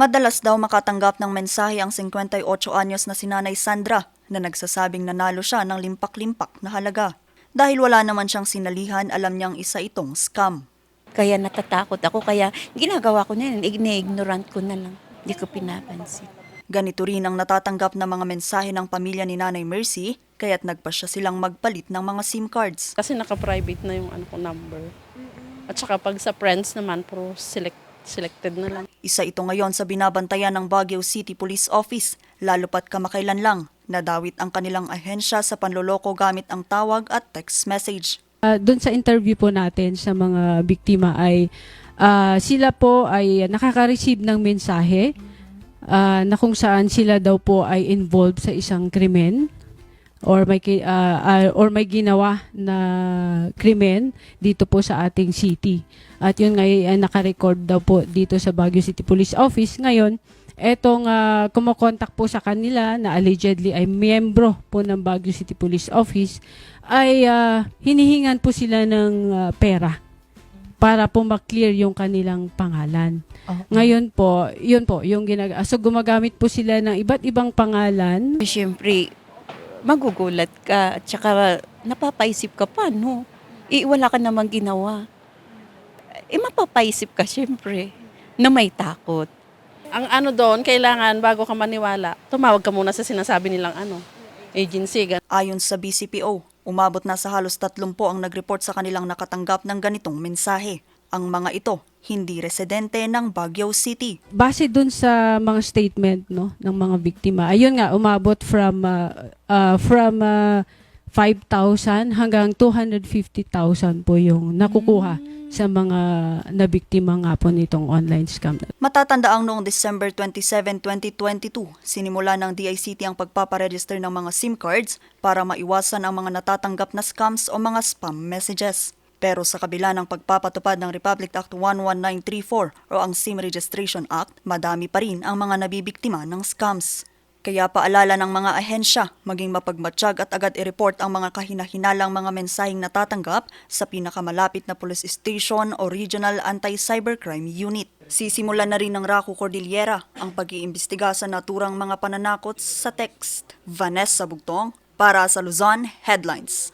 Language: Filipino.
Madalas daw makatanggap ng mensahe ang 58 anyos na sinanay Sandra na nagsasabing nanalo siya ng limpak-limpak na halaga. Dahil wala naman siyang sinalihan, alam niyang isa itong scam. Kaya natatakot ako, kaya ginagawa ko na yun, ignorant ko na lang. Hindi ko pinapansin. Ganito rin ang natatanggap na mga mensahe ng pamilya ni Nanay Mercy, kaya't nagpa siya silang magpalit ng mga SIM cards. Kasi naka-private na yung ano ko number. At saka pag sa friends naman, puro select, selected na lang. Isa ito ngayon sa binabantayan ng Baguio City Police Office, lalo pat kamakailan lang, nadawit ang kanilang ahensya sa panloloko gamit ang tawag at text message. Uh, doon sa interview po natin sa mga biktima ay ah, sila po ay nakaka-receive ng mensahe ah, na kung saan sila daw po ay involved sa isang krimen or may ah, ah, or may ginawa na krimen dito po sa ating city. At yun nga ay naka-record daw po dito sa Baguio City Police Office. Ngayon, etong uh, kumokontak po sa kanila na allegedly ay miyembro po ng Baguio City Police Office ay ah, hinihingan po sila ng ah, pera para po maklear yung kanilang pangalan. Ngayon po, yun po, yung ginag so gumagamit po sila ng iba't ibang pangalan. Siyempre, magugulat ka at saka napapaisip ka pa, no? Eh, wala ka namang ginawa. Eh, mapapaisip ka, siyempre, na may takot. Ang ano doon, kailangan bago ka maniwala, tumawag ka muna sa sinasabi nilang ano, agency. Gan- Ayon sa BCPO, umabot na sa halos 30 ang nag-report sa kanilang nakatanggap ng ganitong mensahe. Ang mga ito, hindi residente ng Baguio City. Base dun sa mga statement no ng mga biktima. Ayun nga umabot from ah, ah, from ah, 5,000 hanggang 250,000 po yung nakukuha sa mga nabiktima nga po nitong online scam. Matatandaang noong December 27, 2022, sinimula ng DICT ang pagpaparegister ng mga SIM cards para maiwasan ang mga natatanggap na scams o mga spam messages. Pero sa kabila ng pagpapatupad ng Republic Act 11934 o ang SIM Registration Act, madami pa rin ang mga nabibiktima ng scams. Kaya paalala ng mga ahensya, maging mapagmatsyag at agad i-report ang mga kahinahinalang mga mensaheng natatanggap sa pinakamalapit na police station o Regional Anti-Cybercrime Unit. Sisimulan na rin ng Raco Cordillera ang pag-iimbestiga sa naturang mga pananakot sa text. Vanessa Bugtong para sa Luzon Headlines.